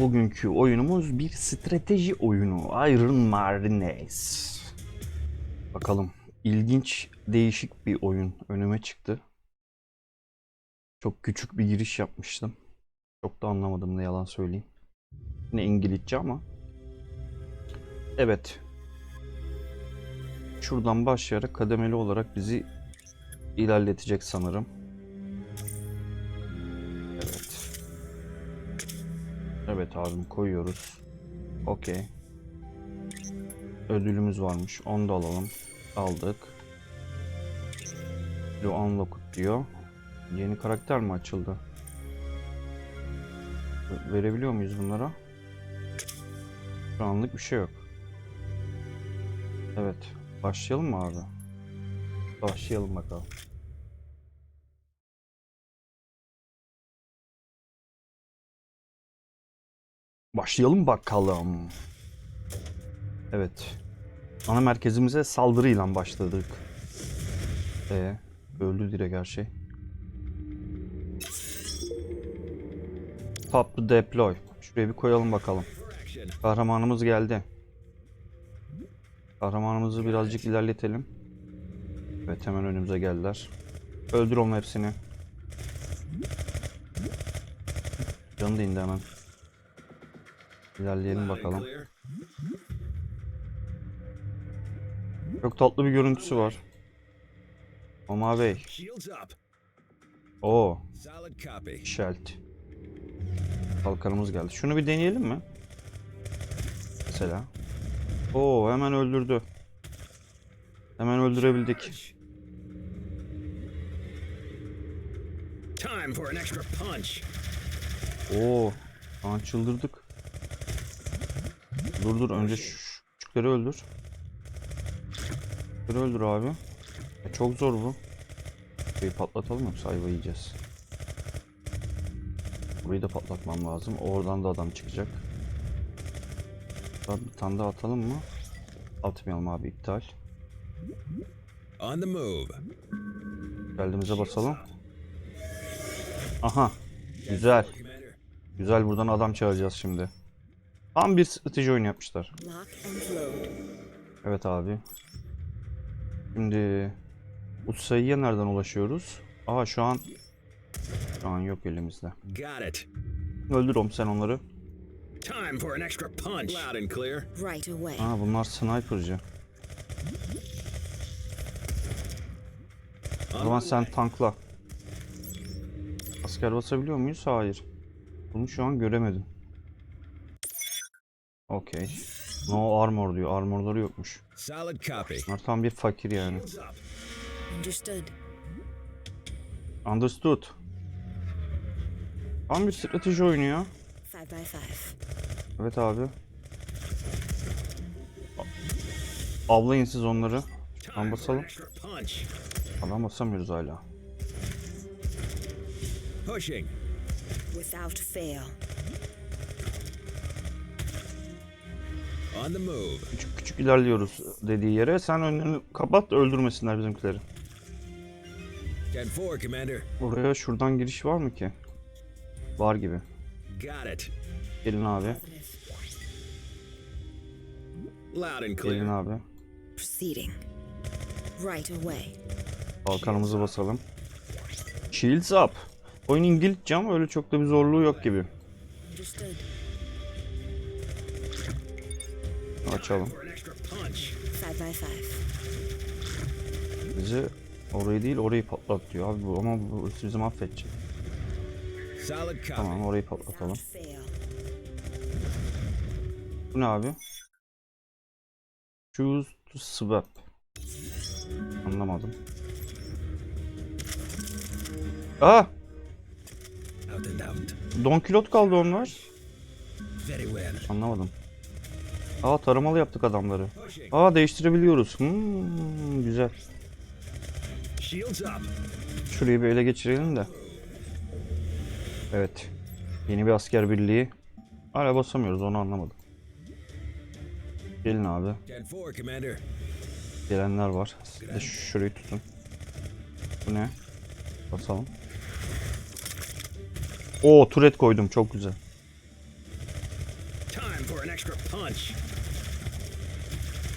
Bugünkü oyunumuz bir strateji oyunu. Iron Marines. Bakalım. ilginç, değişik bir oyun önüme çıktı. Çok küçük bir giriş yapmıştım. Çok da anlamadım ne yalan söyleyeyim. Yine İngilizce ama. Evet. Şuradan başlayarak kademeli olarak bizi ilerletecek sanırım. Evet abim koyuyoruz. Okey. Ödülümüz varmış. Onu da alalım. Aldık. Blue Unlocked diyor. Yeni karakter mi açıldı? Ve- Verebiliyor muyuz bunlara? Şu anlık bir şey yok. Evet. Başlayalım mı abi? Başlayalım bakalım. Başlayalım bakalım. Evet. Ana merkezimize saldırıyla başladık. E öldü direkt her şey. Top to deploy. Şuraya bir koyalım bakalım. Kahramanımız geldi. Kahramanımızı birazcık ilerletelim. Evet hemen önümüze geldiler. Öldür onun hepsini. Canı da indi hemen. İlerleyelim bakalım. Çok tatlı bir görüntüsü var. Oma Bey. Oo. Shelt. Kalkanımız geldi. Şunu bir deneyelim mi? Mesela. Oo, hemen öldürdü. Hemen öldürebildik. Time for an extra punch. Oo, an çıldırdık. Dur dur önce şu küçükleri öldür. Küçükleri öldür abi. E, çok zor bu. Bir patlatalım yoksa ayva yiyeceğiz. Burayı da patlatmam lazım. Oradan da adam çıkacak. Buradan bir tane daha atalım mı? Atmayalım abi iptal. On the move. Geldiğimize basalım. Aha. Güzel. Güzel buradan adam çağıracağız şimdi. Tam bir strateji oyunu yapmışlar. Evet abi. Şimdi bu sayıya nereden ulaşıyoruz? Aa şu an şu an yok elimizde. Öldür oğlum sen onları. Time for an extra punch. Loud and clear. Right away. Aa bunlar sniper'cı. O zaman sen tankla. Asker basabiliyor muyuz? Hayır. Bunu şu an göremedim. Okey. No armor diyor. Armorları yokmuş. Solid copy. Bunlar tam bir fakir yani. Understood. Understood. Tam bir strateji. Five by five. Evet abi. Avlayın siz onları. For basalım. Adam basamıyoruz hala. Pushing. Without fail. Küçük küçük ilerliyoruz dediği yere. Sen önlerini kapat öldürmesinler bizimkileri. Buraya şuradan giriş var mı ki? Var gibi. Got it. Gelin abi. Positive. Loud and Gelin abi. Proceeding. Right away. Kalkanımızı basalım. Shields up. Oyun İngilizce ama öyle çok da bir zorluğu yok gibi. Açalım. Bizi orayı değil orayı patlat diyor. Abi bu ama bu bizi mahvedecek. Tamam orayı patlatalım. Bu ne abi? Choose to swap. Anlamadım. Aa! Out. Don Kilot kaldı onlar. Anlamadım. Aa taramalı yaptık adamları. Aa değiştirebiliyoruz. Hmm, güzel. Şurayı bir ele geçirelim de. Evet. Yeni bir asker birliği. Hala basamıyoruz onu anlamadım. Gelin abi. Gelenler var. Siz de şurayı tutun. Bu ne? Basalım. Oo turret koydum çok güzel.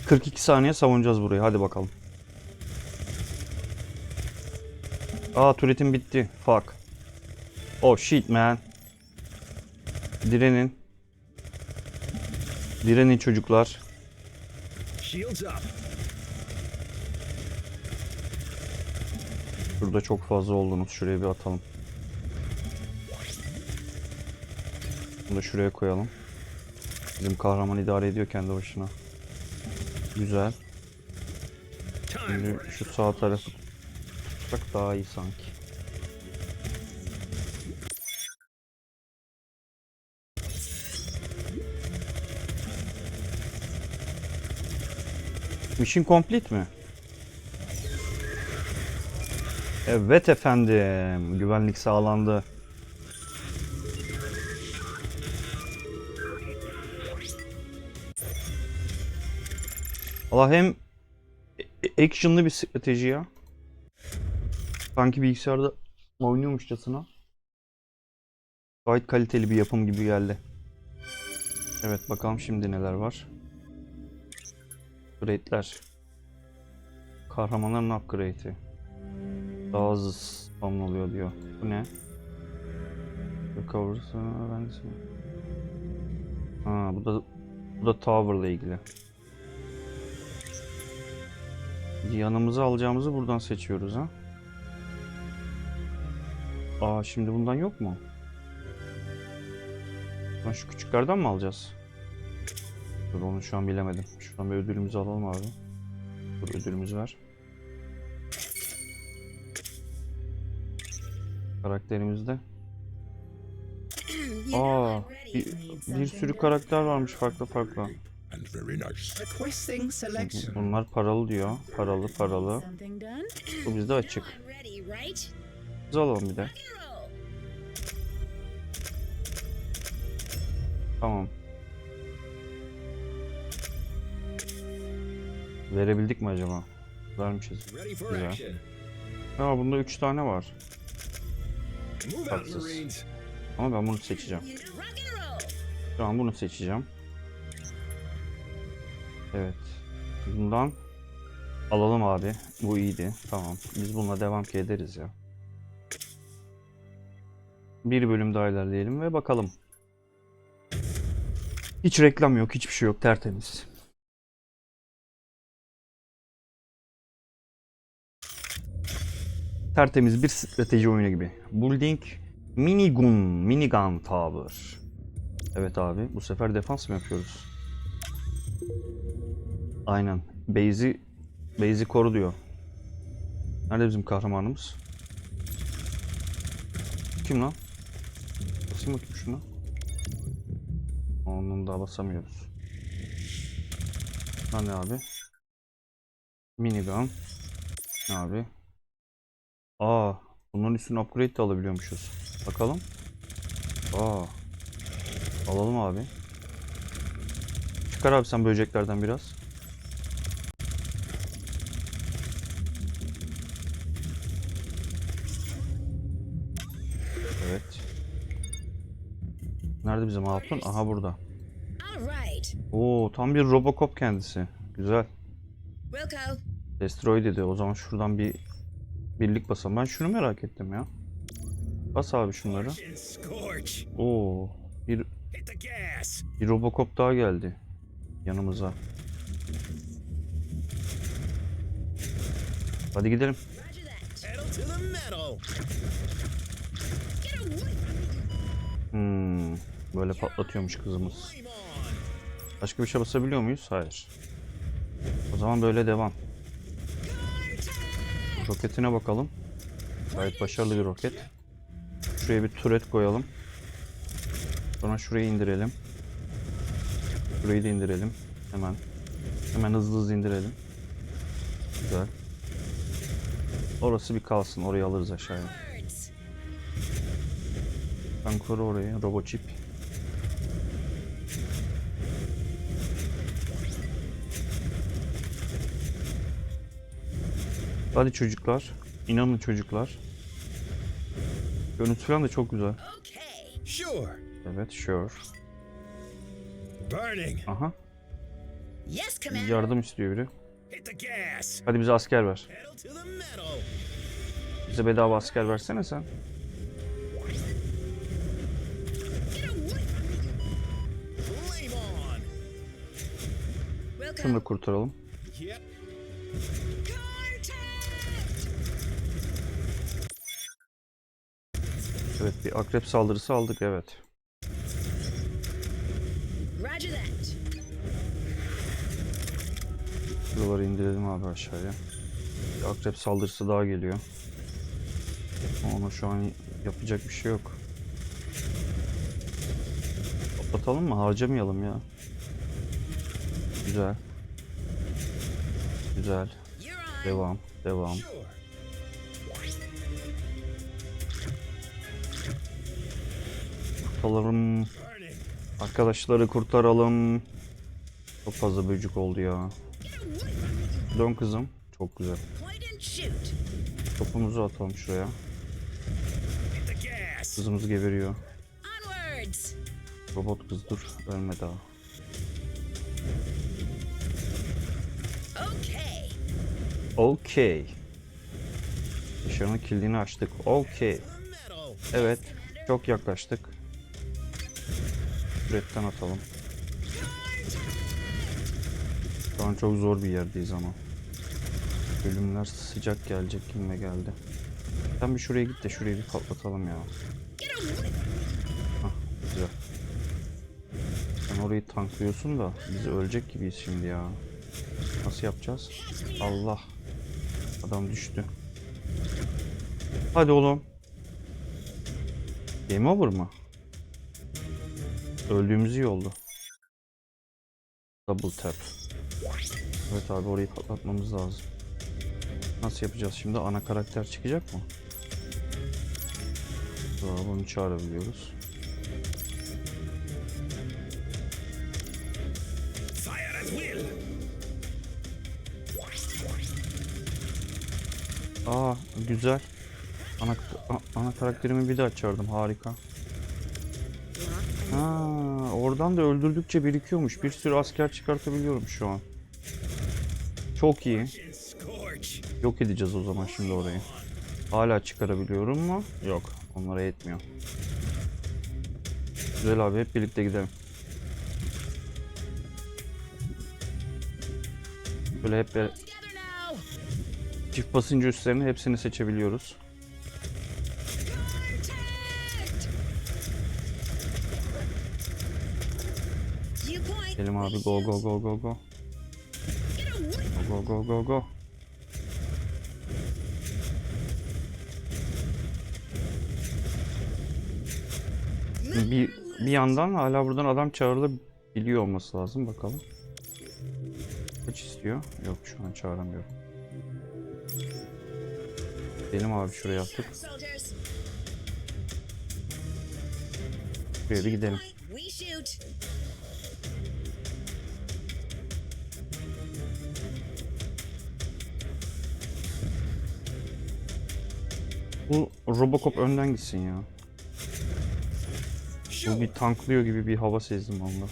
Punch. 42 saniye savunacağız burayı. Hadi bakalım. Aa turetim bitti. Fuck. Oh shit man. Direnin. Direnin çocuklar. Burada çok fazla oldunuz. Şuraya bir atalım. Bunu da şuraya koyalım. Bizim kahraman idare ediyor kendi başına. Güzel. Şimdi şu sağ tarafı tutsak daha iyi sanki. Mission complete mi? Evet efendim. Güvenlik sağlandı. Allah hem action'lı bir strateji ya. Sanki bilgisayarda oynuyormuşçasına. Gayet kaliteli bir yapım gibi geldi. Evet bakalım şimdi neler var. Upgrade'ler. Kahramanların upgrade'i. Daha hızlı spawn oluyor diyor. Bu ne? Recover öğrencisi mi? Ha bu da bu da tower'la ilgili. Yanımıza alacağımızı buradan seçiyoruz ha. Aa şimdi bundan yok mu? Lan şu küçüklerden mi alacağız? Dur onu şu an bilemedim. Şuradan bir ödülümüzü alalım abi. Dur ödülümüzü ver. Karakterimizde. Aa bir, bir sürü karakter varmış farklı farklı. And very nice. Requesting selection. Bunlar paralı diyor. Paralı paralı. Bu bizde açık. Biz alalım bir de. Tamam. Verebildik mi acaba? Vermişiz. Güzel. Ya bunda 3 tane var. Tatsız. Ama ben bunu seçeceğim. Şu an bunu seçeceğim. Evet. Bundan alalım abi. Bu iyiydi. Tamam. Biz bununla devam ki ederiz ya. Bir bölüm daha ilerleyelim ve bakalım. Hiç reklam yok, hiçbir şey yok. Tertemiz. Tertemiz bir strateji oyunu gibi. Building Minigun, Minigun Tower. Evet abi, bu sefer defans mı yapıyoruz? Aynen. Base'i Base'i koru diyor. Nerede bizim kahramanımız? Kim lan? Basayım bakayım şuna. Onun daha basamıyoruz. Lan ne abi? Minigun. Ne abi? Aa, bunların üstüne upgrade de alabiliyormuşuz. Bakalım. Aa. Alalım abi. Çıkar abi sen böceklerden biraz. Evet. Nerede bizim hatun? Aha burada. Oo tam bir Robocop kendisi. Güzel. Destroy dedi. O zaman şuradan bir birlik basalım. Ben şunu merak ettim ya. Bas abi şunları. Oo bir bir Robocop daha geldi yanımıza. Hadi gidelim. Hmm, böyle patlatıyormuş kızımız. Başka bir şey basabiliyor muyuz? Hayır. O zaman böyle devam. Roketine bakalım. Gayet başarılı bir roket. Şuraya bir turret koyalım. Sonra şurayı indirelim. Şurayı da indirelim. Hemen. Hemen hızlı hızlı indirelim. Güzel. Orası bir kalsın. Orayı alırız aşağıya. Sen koru orayı. Robo chip. Hadi çocuklar. İnanın çocuklar. Görüntü falan da çok güzel. Okay. Sure. Evet, sure. Burning. Aha. Yes, Commander. Yardım istiyor biri. Hit the gas. Hadi bize asker ver. Bize bedava asker versene sen. Şunu da kurtaralım. Evet bir akrep saldırısı aldık evet. Buraları indirelim abi aşağıya. Bir akrep saldırısı daha geliyor. Ama Ona şu an yapacak bir şey yok. Kapatalım mı? Harcamayalım ya. Güzel. Güzel. Devam. Devam. Kurtaralım. Arkadaşları kurtaralım. Çok fazla böcük oldu ya. Dön kızım. Çok güzel. Topumuzu atalım şuraya. Kızımız geberiyor. Robot kız dur. Ölme daha. Okey. Dışarının kilidini açtık. Okey. Evet. Çok yaklaştık. Üretten atalım. Şu an çok zor bir yerdeyiz ama. Bölümler sıcak gelecek kimle geldi. Sen bir şuraya git de şurayı bir patlatalım ya. Hah güzel. Sen orayı tanklıyorsun da biz ölecek gibiyiz şimdi ya. Nasıl yapacağız? Allah. Adam düştü. Hadi oğlum. Game over mı? Öldüğümüz iyi oldu. Double tap. Evet abi orayı patlatmamız lazım. Nasıl yapacağız şimdi? Ana karakter çıkacak mı? Daha bunu çağırabiliyoruz. Fire at will. Aa güzel. Ana, ana karakterimi bir daha çağırdım. Harika. Ha, oradan da öldürdükçe birikiyormuş. Bir sürü asker çıkartabiliyorum şu an. Çok iyi. Yok edeceğiz o zaman şimdi orayı. Hala çıkarabiliyorum mu? Yok. Onlara yetmiyor. Güzel abi hep birlikte gidelim. Böyle hep. Çift basınca üstlerini hepsini seçebiliyoruz. Gelim abi go go go go go. Go go go go. Bir, bir yandan hala buradan adam çağrılabiliyor olması lazım bakalım. Kaç istiyor? Yok şu an çağıramıyorum. Gidelim abi şuraya attık. Şuraya bir gidelim. Bu Robocop önden gitsin ya. Bu bir tanklıyor gibi bir hava sezdim onda.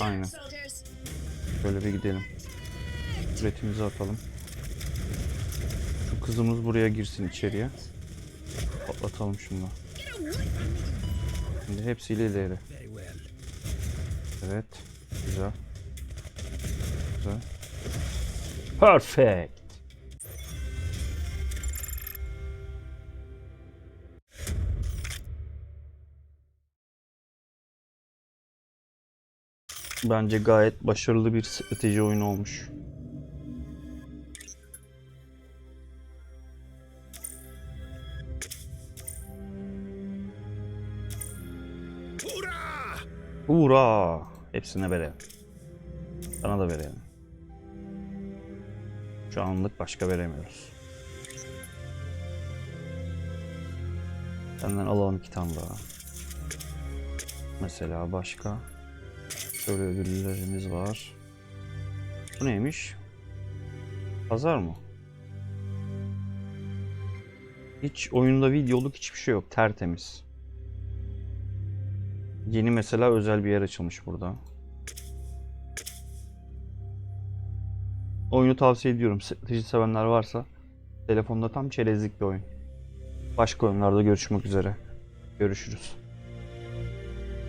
Aynen. Şöyle bir gidelim. Üretimizi atalım. Şu kızımız buraya girsin içeriye. Patlatalım şunu. Şimdi hepsiyle ileri. Evet. Güzel. Güzel. Perfect. Bence gayet başarılı bir strateji oyunu olmuş. Hurra! Hepsine verelim. Sana da verelim. Şu anlık başka veremiyoruz. Senden alalım iki tane daha. Mesela başka. Şöyle ödüllerimiz var. Bu neymiş? Pazar mı? Hiç oyunda videoluk hiçbir şey yok. Tertemiz. Yeni mesela özel bir yer açılmış burada. Oyunu tavsiye ediyorum. Strateji sevenler varsa telefonda tam çerezlik bir oyun. Başka oyunlarda görüşmek üzere. Görüşürüz.